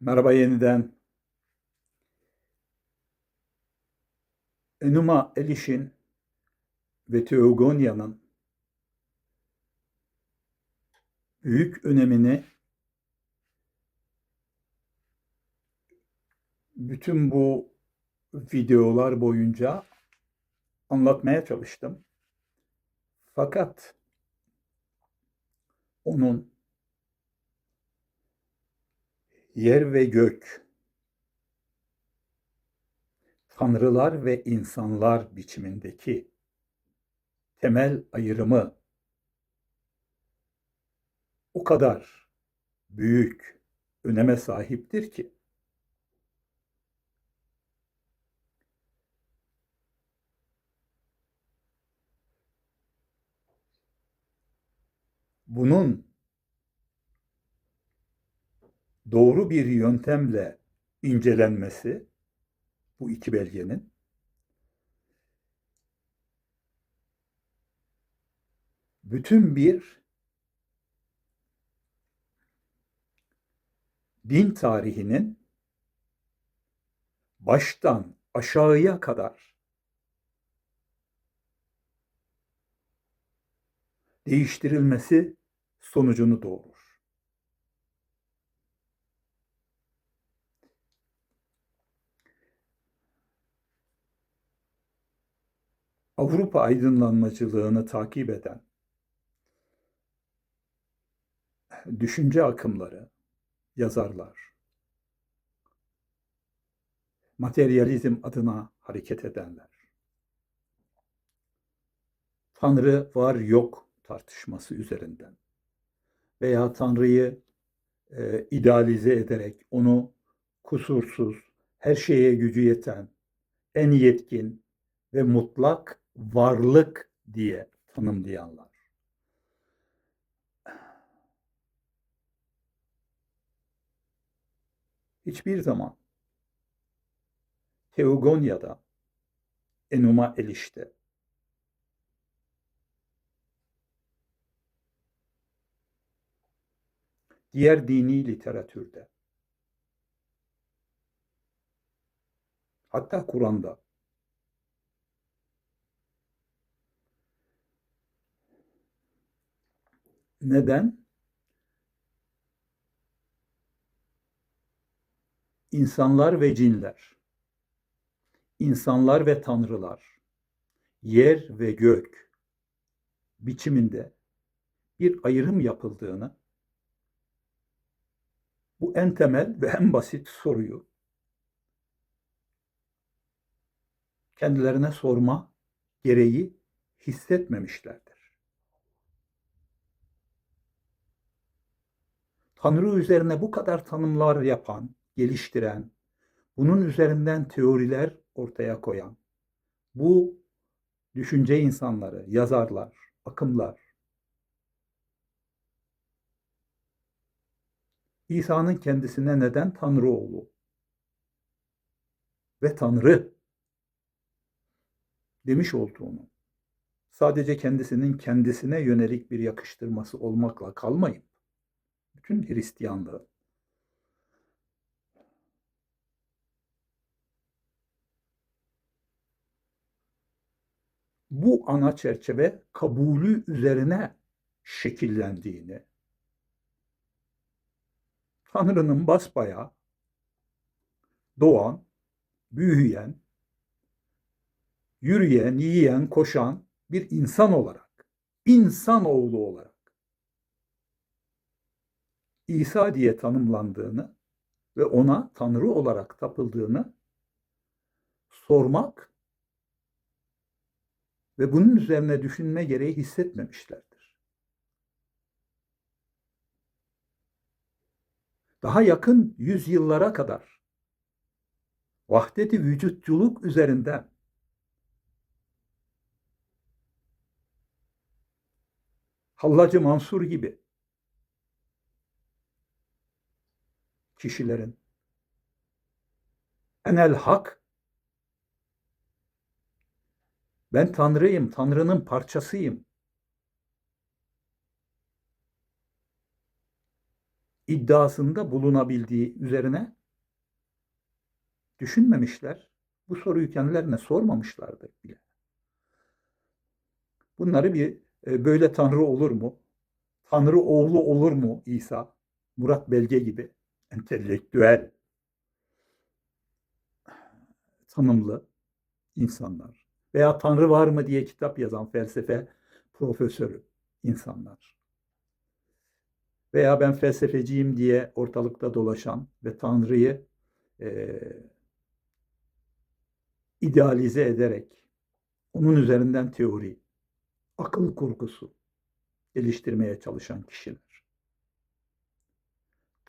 Merhaba yeniden. Enuma Elish'in ve Teogonya'nın büyük önemini bütün bu videolar boyunca anlatmaya çalıştım. Fakat onun yer ve gök, tanrılar ve insanlar biçimindeki temel ayrımı o kadar büyük öneme sahiptir ki. Bunun doğru bir yöntemle incelenmesi bu iki belgenin bütün bir din tarihinin baştan aşağıya kadar değiştirilmesi sonucunu doğurur. Avrupa aydınlanmacılığını takip eden düşünce akımları, yazarlar, materyalizm adına hareket edenler, Tanrı var yok tartışması üzerinden veya Tanrı'yı e, idealize ederek onu kusursuz, her şeye gücü yeten, en yetkin ve mutlak varlık diye tanımlayanlar. Hiçbir zaman Teogonya'da, Enuma Eliş'te, diğer dini literatürde, hatta Kur'an'da Neden? İnsanlar ve cinler, insanlar ve tanrılar, yer ve gök biçiminde bir ayrım yapıldığını, bu en temel ve en basit soruyu kendilerine sorma gereği hissetmemişlerdir. Tanrı üzerine bu kadar tanımlar yapan, geliştiren, bunun üzerinden teoriler ortaya koyan, bu düşünce insanları, yazarlar, akımlar, İsa'nın kendisine neden Tanrı oğlu ve Tanrı demiş olduğunu, sadece kendisinin kendisine yönelik bir yakıştırması olmakla kalmayıp, bütün Hristiyanlığı bu ana çerçeve kabulü üzerine şekillendiğini, Tanrı'nın basbayağı doğan, büyüyen, yürüyen, yiyen, koşan bir insan olarak, insan oğlu olarak İsa diye tanımlandığını ve ona Tanrı olarak tapıldığını sormak ve bunun üzerine düşünme gereği hissetmemişlerdir. Daha yakın yüzyıllara kadar vahdeti vücutculuk üzerinden Hallacı Mansur gibi kişilerin enel hak ben Tanrıyım, Tanrı'nın parçasıyım. iddiasında bulunabildiği üzerine düşünmemişler. Bu soruyu kendilerine sormamışlardır bile. Bunları bir e, böyle Tanrı olur mu? Tanrı oğlu olur mu İsa? Murat Belge gibi entelektüel, tanımlı insanlar veya Tanrı var mı diye kitap yazan felsefe profesörü insanlar veya ben felsefeciyim diye ortalıkta dolaşan ve Tanrı'yı e, idealize ederek onun üzerinden teori, akıl kurgusu geliştirmeye çalışan kişiler.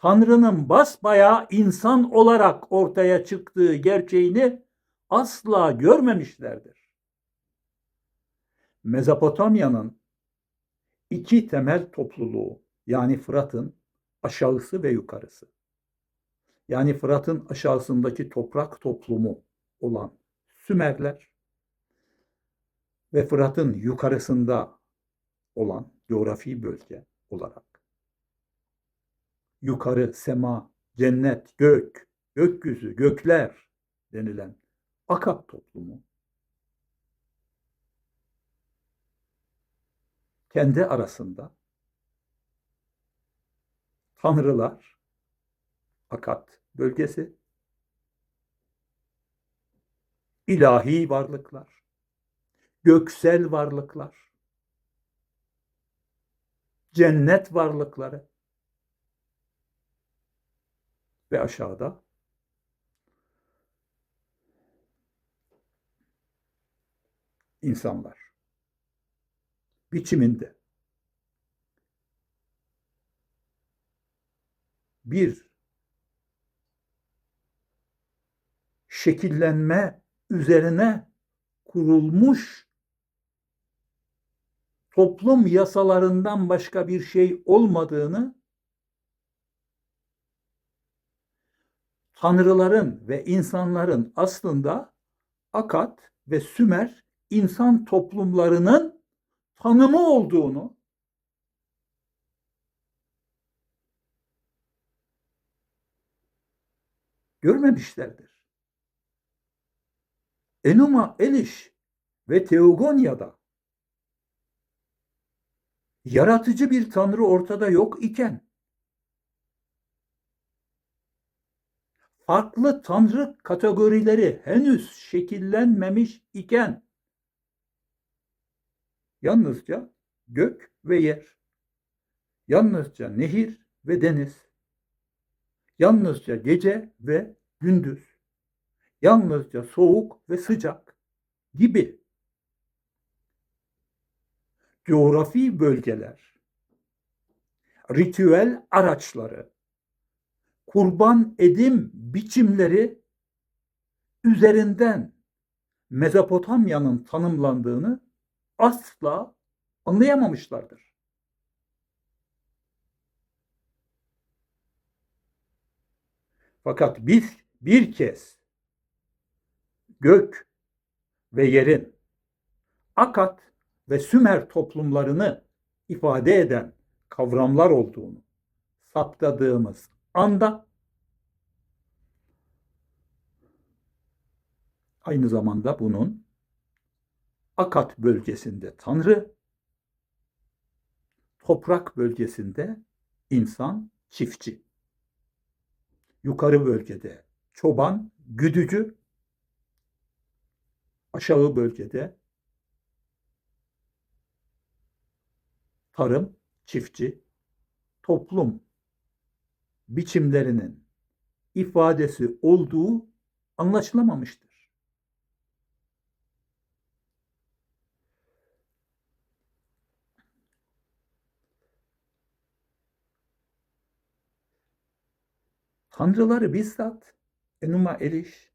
Tanrı'nın basbayağı insan olarak ortaya çıktığı gerçeğini asla görmemişlerdir. Mezopotamya'nın iki temel topluluğu yani Fırat'ın aşağısı ve yukarısı. Yani Fırat'ın aşağısındaki toprak toplumu olan Sümerler ve Fırat'ın yukarısında olan coğrafi bölge olarak yukarı, sema, cennet, gök, gökyüzü, gökler denilen Akat toplumu. Kendi arasında tanrılar, Akat bölgesi, ilahi varlıklar, göksel varlıklar, cennet varlıkları ve aşağıda. İnsanlar. Biçiminde. Bir şekillenme üzerine kurulmuş toplum yasalarından başka bir şey olmadığını tanrıların ve insanların aslında Akat ve Sümer insan toplumlarının tanımı olduğunu görmemişlerdir. Enuma Eliş ve Teogonya'da yaratıcı bir tanrı ortada yok iken farklı tanrı kategorileri henüz şekillenmemiş iken yalnızca gök ve yer, yalnızca nehir ve deniz, yalnızca gece ve gündüz, yalnızca soğuk ve sıcak gibi coğrafi bölgeler, ritüel araçları, kurban edim biçimleri üzerinden Mezopotamya'nın tanımlandığını asla anlayamamışlardır. Fakat biz bir kez gök ve yerin Akat ve Sümer toplumlarını ifade eden kavramlar olduğunu saptadığımız anda. Aynı zamanda bunun Akat bölgesinde Tanrı, toprak bölgesinde insan çiftçi. Yukarı bölgede çoban, güdücü, aşağı bölgede tarım, çiftçi, toplum biçimlerinin ifadesi olduğu anlaşılamamıştır. Tanrıları bizzat Enuma Eliş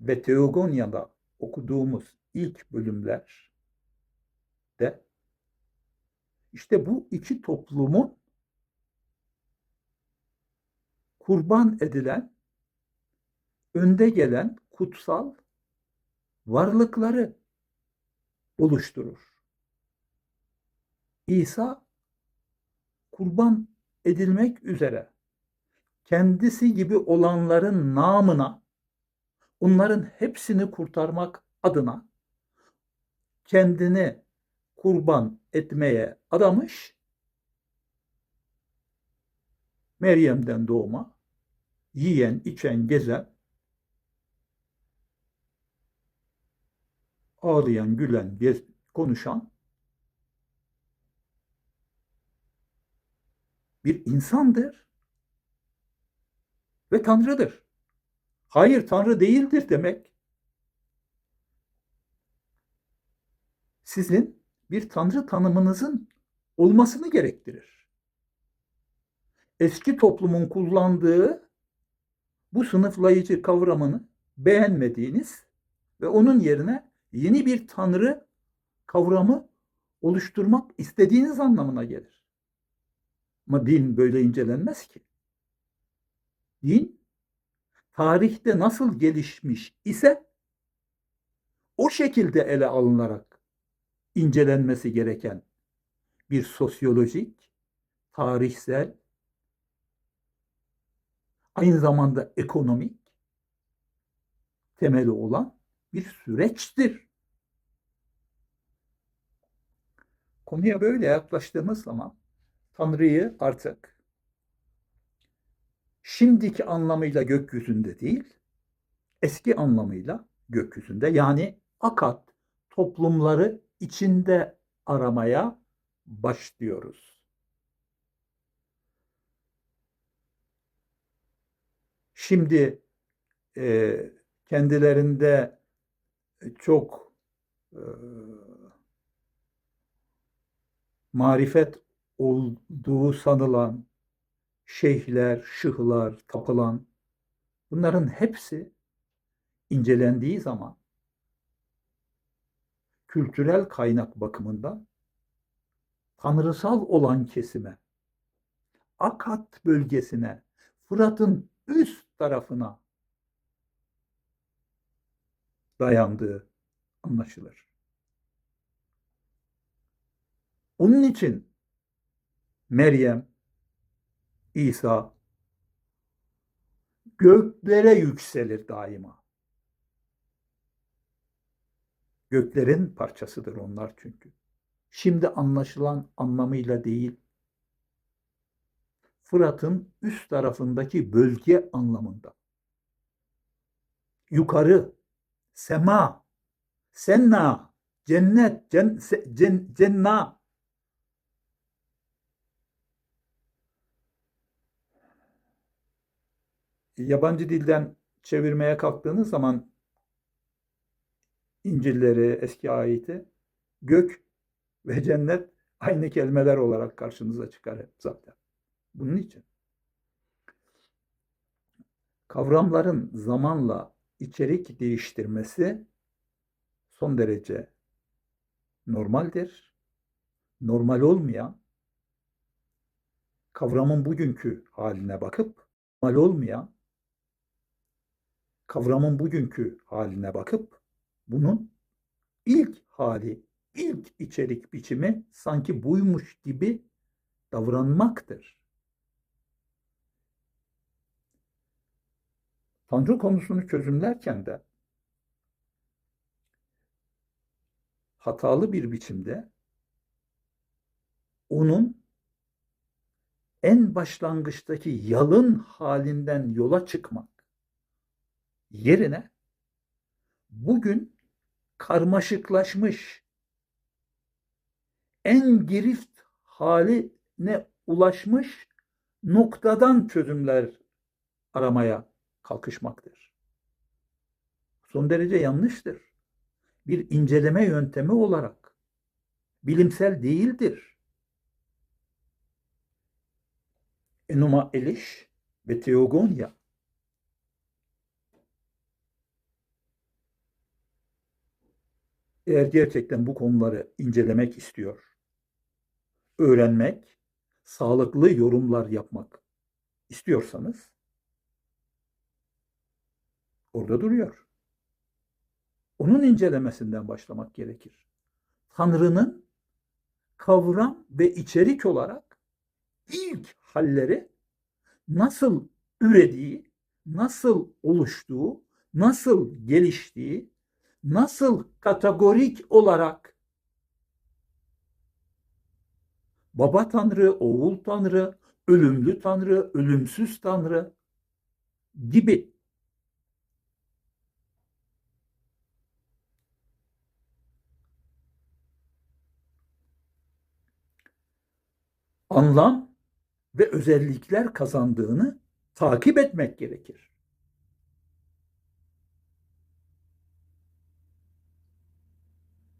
ve Teogonya'da okuduğumuz ilk bölümler de işte bu iki toplumun kurban edilen, önde gelen kutsal varlıkları oluşturur. İsa kurban edilmek üzere kendisi gibi olanların namına onların hepsini kurtarmak adına kendini kurban etmeye adamış Meryem'den doğma yiyen, içen, gezen ağlayan, gülen, gez, konuşan bir insandır ve Tanrı'dır. Hayır Tanrı değildir demek sizin bir Tanrı tanımınızın olmasını gerektirir. Eski toplumun kullandığı bu sınıflayıcı kavramını beğenmediğiniz ve onun yerine yeni bir Tanrı kavramı oluşturmak istediğiniz anlamına gelir. Ama din böyle incelenmez ki. Din tarihte nasıl gelişmiş ise o şekilde ele alınarak incelenmesi gereken bir sosyolojik, tarihsel, aynı zamanda ekonomik temeli olan bir süreçtir. Konuya böyle yaklaştığımız zaman Tanrı'yı artık şimdiki anlamıyla gökyüzünde değil, eski anlamıyla gökyüzünde yani akat toplumları içinde aramaya başlıyoruz. Şimdi e, kendilerinde çok e, marifet olduğu sanılan şeyhler, şıhlar, tapılan bunların hepsi incelendiği zaman kültürel kaynak bakımından tanrısal olan kesime, Akat bölgesine, Fırat'ın üst tarafına dayandığı anlaşılır. Onun için Meryem, İsa göklere yükselir daima. Göklerin parçasıdır onlar çünkü. Şimdi anlaşılan anlamıyla değil, Fırat'ın üst tarafındaki bölge anlamında. Yukarı, sema, senna, cennet, cen, cen, cenna. Yabancı dilden çevirmeye kalktığınız zaman İncil'leri, eski ayeti, gök ve cennet aynı kelimeler olarak karşınıza çıkar hep zaten. Bunun için kavramların zamanla içerik değiştirmesi son derece normaldir. Normal olmayan kavramın bugünkü haline bakıp normal olmayan kavramın bugünkü haline bakıp bunun ilk hali, ilk içerik biçimi sanki buymuş gibi davranmaktır. Tanrı konusunu çözümlerken de hatalı bir biçimde onun en başlangıçtaki yalın halinden yola çıkmak yerine bugün karmaşıklaşmış en girift haline ulaşmış noktadan çözümler aramaya kalkışmaktır. Son derece yanlıştır. Bir inceleme yöntemi olarak bilimsel değildir. Enuma Eliş ve Teogonya eğer gerçekten bu konuları incelemek istiyor, öğrenmek, sağlıklı yorumlar yapmak istiyorsanız orada duruyor. Onun incelemesinden başlamak gerekir. Tanrı'nın kavram ve içerik olarak ilk halleri nasıl ürediği, nasıl oluştuğu, nasıl geliştiği, nasıl kategorik olarak baba tanrı, oğul tanrı, ölümlü tanrı, ölümsüz tanrı gibi anlam ve özellikler kazandığını takip etmek gerekir.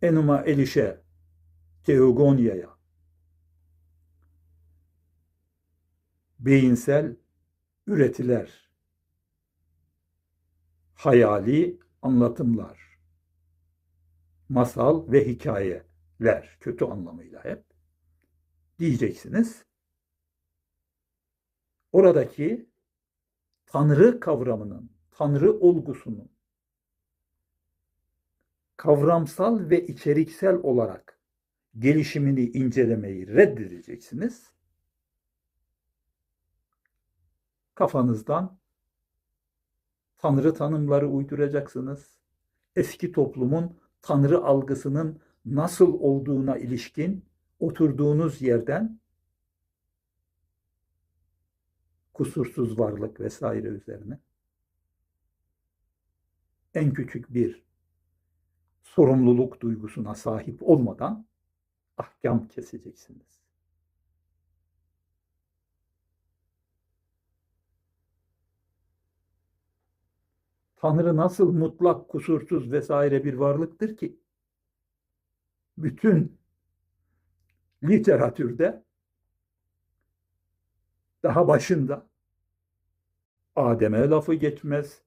Enuma Elişe Teogonya'ya. Beyinsel üretiler, hayali anlatımlar, masal ve hikayeler. Kötü anlamıyla hep diyeceksiniz. Oradaki Tanrı kavramının, Tanrı olgusunun kavramsal ve içeriksel olarak gelişimini incelemeyi reddedeceksiniz. Kafanızdan Tanrı tanımları uyduracaksınız. Eski toplumun Tanrı algısının nasıl olduğuna ilişkin oturduğunuz yerden kusursuz varlık vesaire üzerine en küçük bir sorumluluk duygusuna sahip olmadan ahkam keseceksiniz. Tanrı nasıl mutlak, kusursuz vesaire bir varlıktır ki bütün literatürde daha başında Adem'e lafı geçmez,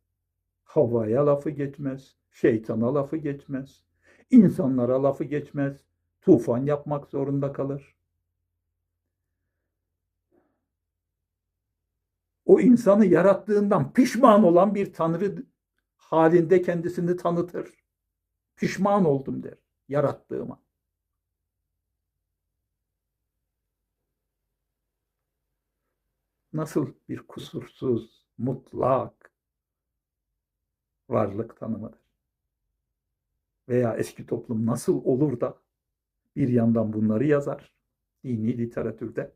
Havva'ya lafı geçmez, şeytana lafı geçmez, insanlara lafı geçmez, tufan yapmak zorunda kalır. O insanı yarattığından pişman olan bir tanrı halinde kendisini tanıtır. Pişman oldum der yarattığıma. Nasıl bir kusursuz, mutlak varlık tanımıdır? Veya eski toplum nasıl olur da bir yandan bunları yazar dini literatürde,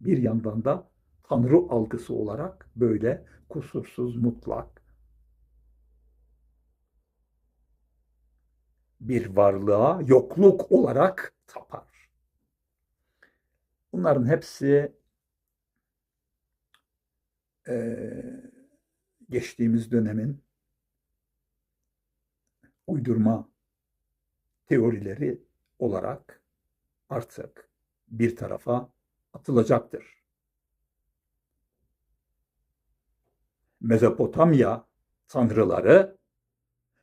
bir yandan da Tanrı algısı olarak böyle kusursuz, mutlak bir varlığa yokluk olarak tapar. Bunların hepsi e, geçtiğimiz dönemin uydurma teorileri olarak artık bir tarafa atılacaktır. Mezopotamya tanrıları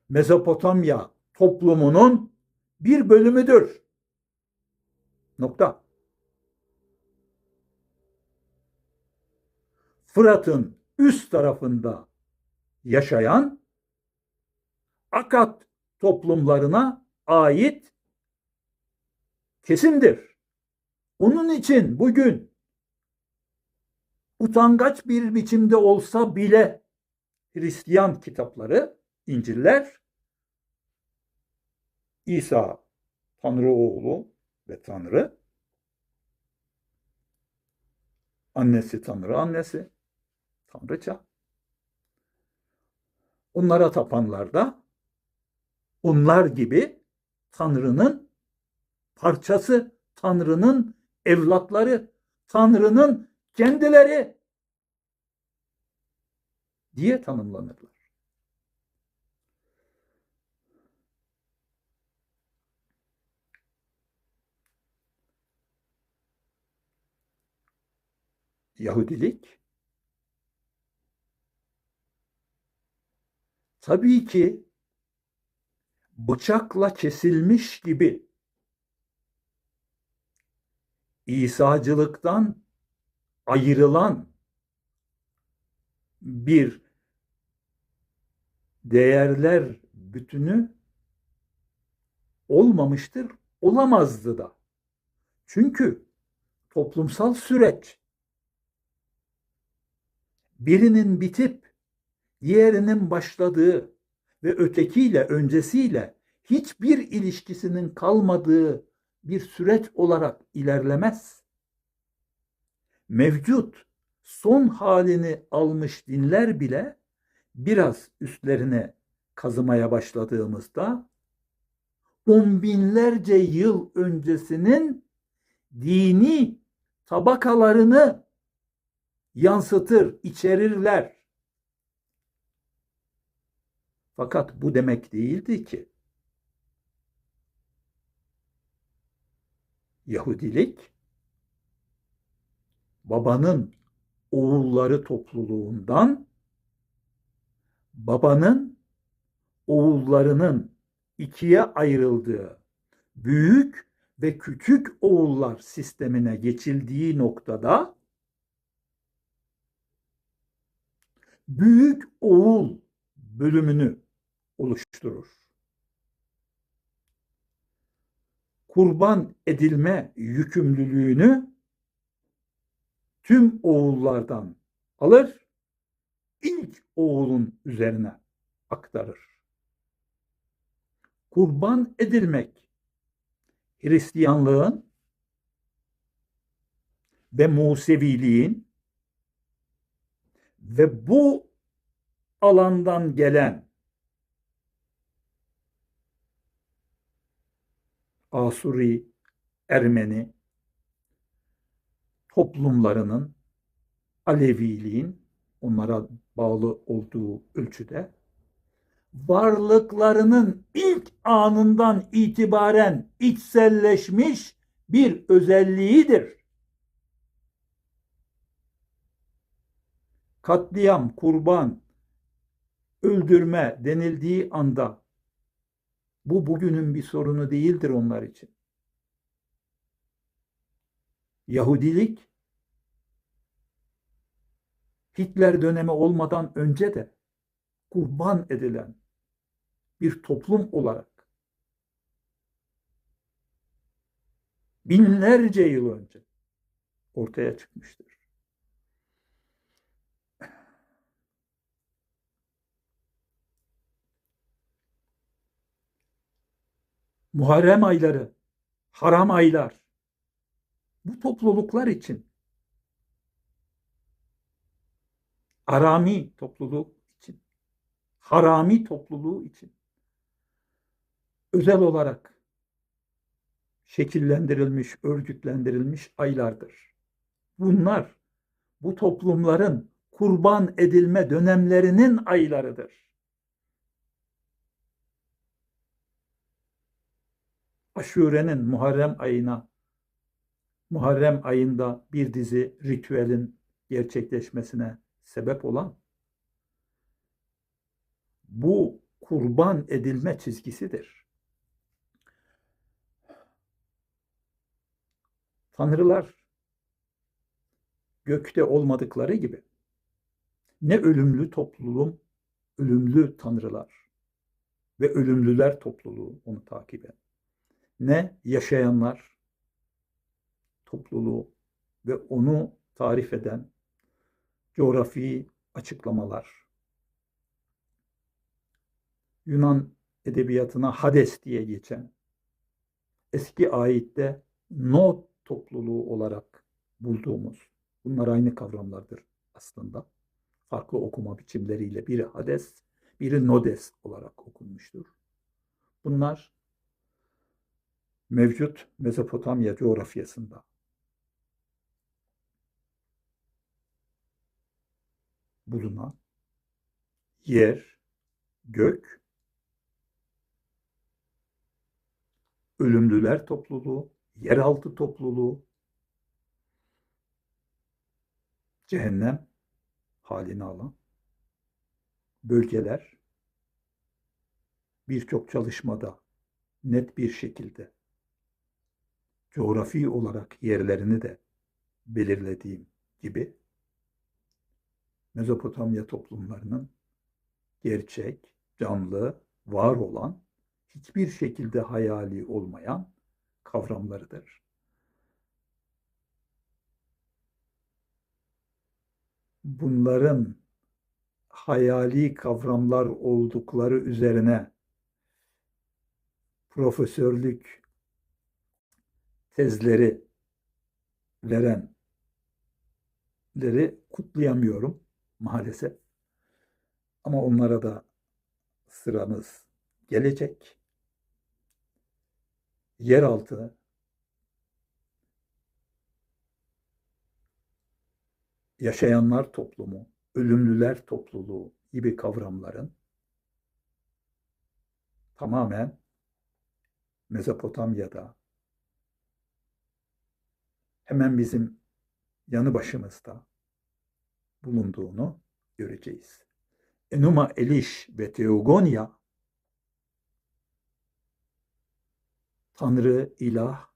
Mezopotamya toplumunun bir bölümüdür. Nokta. Fırat'ın üst tarafında yaşayan Akat toplumlarına ait kesimdir. Onun için bugün utangaç bir biçimde olsa bile Hristiyan kitapları, İncil'ler İsa Tanrı oğlu ve Tanrı annesi Tanrı annesi Tanrıça onlara tapanlar da onlar gibi Tanrı'nın parçası, Tanrı'nın evlatları, Tanrı'nın kendileri diye tanımlanırlar. Yahudilik tabii ki bıçakla kesilmiş gibi İsa'cılıktan ayrılan bir değerler bütünü olmamıştır, olamazdı da. Çünkü toplumsal süreç birinin bitip diğerinin başladığı ve ötekiyle öncesiyle hiçbir ilişkisinin kalmadığı bir süreç olarak ilerlemez. Mevcut son halini almış dinler bile biraz üstlerine kazımaya başladığımızda on binlerce yıl öncesinin dini tabakalarını yansıtır, içerirler. Fakat bu demek değildi ki Yahudilik babanın oğulları topluluğundan babanın oğullarının ikiye ayrıldığı büyük ve küçük oğullar sistemine geçildiği noktada büyük oğul bölümünü oluşturur. Kurban edilme yükümlülüğünü tüm oğullardan alır, ilk oğulun üzerine aktarır. Kurban edilmek Hristiyanlığın ve Museviliğin ve bu alandan gelen Asuri, Ermeni toplumlarının Aleviliğin onlara bağlı olduğu ölçüde varlıklarının ilk anından itibaren içselleşmiş bir özelliğidir. Katliam, kurban, öldürme denildiği anda bu bugünün bir sorunu değildir onlar için. Yahudilik Hitler dönemi olmadan önce de kurban edilen bir toplum olarak binlerce yıl önce ortaya çıkmıştır. Muharrem ayları, haram aylar bu topluluklar için Arami topluluğu için, harami topluluğu için özel olarak şekillendirilmiş, örgütlendirilmiş aylardır. Bunlar bu toplumların kurban edilme dönemlerinin aylarıdır. Aşure'nin Muharrem ayına Muharrem ayında bir dizi ritüelin gerçekleşmesine sebep olan bu kurban edilme çizgisidir. Tanrılar gökte olmadıkları gibi ne ölümlü topluluğum, ölümlü tanrılar ve ölümlüler topluluğu onu takip eden, ne yaşayanlar topluluğu ve onu tarif eden coğrafi açıklamalar. Yunan edebiyatına Hades diye geçen eski ayette No topluluğu olarak bulduğumuz bunlar aynı kavramlardır aslında. Farklı okuma biçimleriyle biri Hades, biri Nodes olarak okunmuştur. Bunlar mevcut Mezopotamya coğrafyasında. Bulunan yer, gök, ölümlüler topluluğu, yeraltı topluluğu, cehennem halini alan bölgeler birçok çalışmada net bir şekilde coğrafi olarak yerlerini de belirlediğim gibi Mezopotamya toplumlarının gerçek, canlı, var olan, hiçbir şekilde hayali olmayan kavramlarıdır. bunların hayali kavramlar oldukları üzerine profesörlük tezleri verenleri kutlayamıyorum maalesef. Ama onlara da sıramız gelecek. Yeraltı yaşayanlar toplumu, ölümlüler topluluğu gibi kavramların tamamen Mezopotamya'da hemen bizim yanı başımızda bulunduğunu göreceğiz. Enuma Eliş ve Teogonia Tanrı, ilah,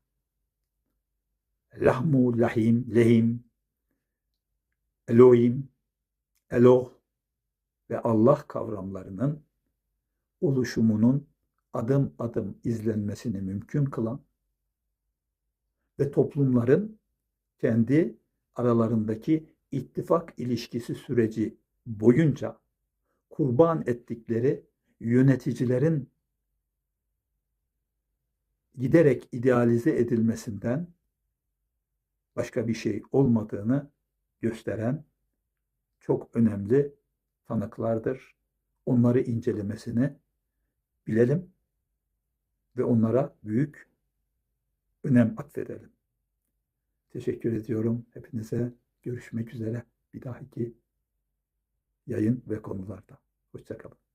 lahmu, lahim, lehim, Elohim, Eloh ve Allah kavramlarının oluşumunun adım adım izlenmesini mümkün kılan ve toplumların kendi aralarındaki ittifak ilişkisi süreci boyunca kurban ettikleri yöneticilerin giderek idealize edilmesinden başka bir şey olmadığını gösteren çok önemli tanıklardır. Onları incelemesini bilelim ve onlara büyük önem atfedelim. Teşekkür ediyorum hepinize. Görüşmek üzere bir dahaki yayın ve konularda. Hoşçakalın.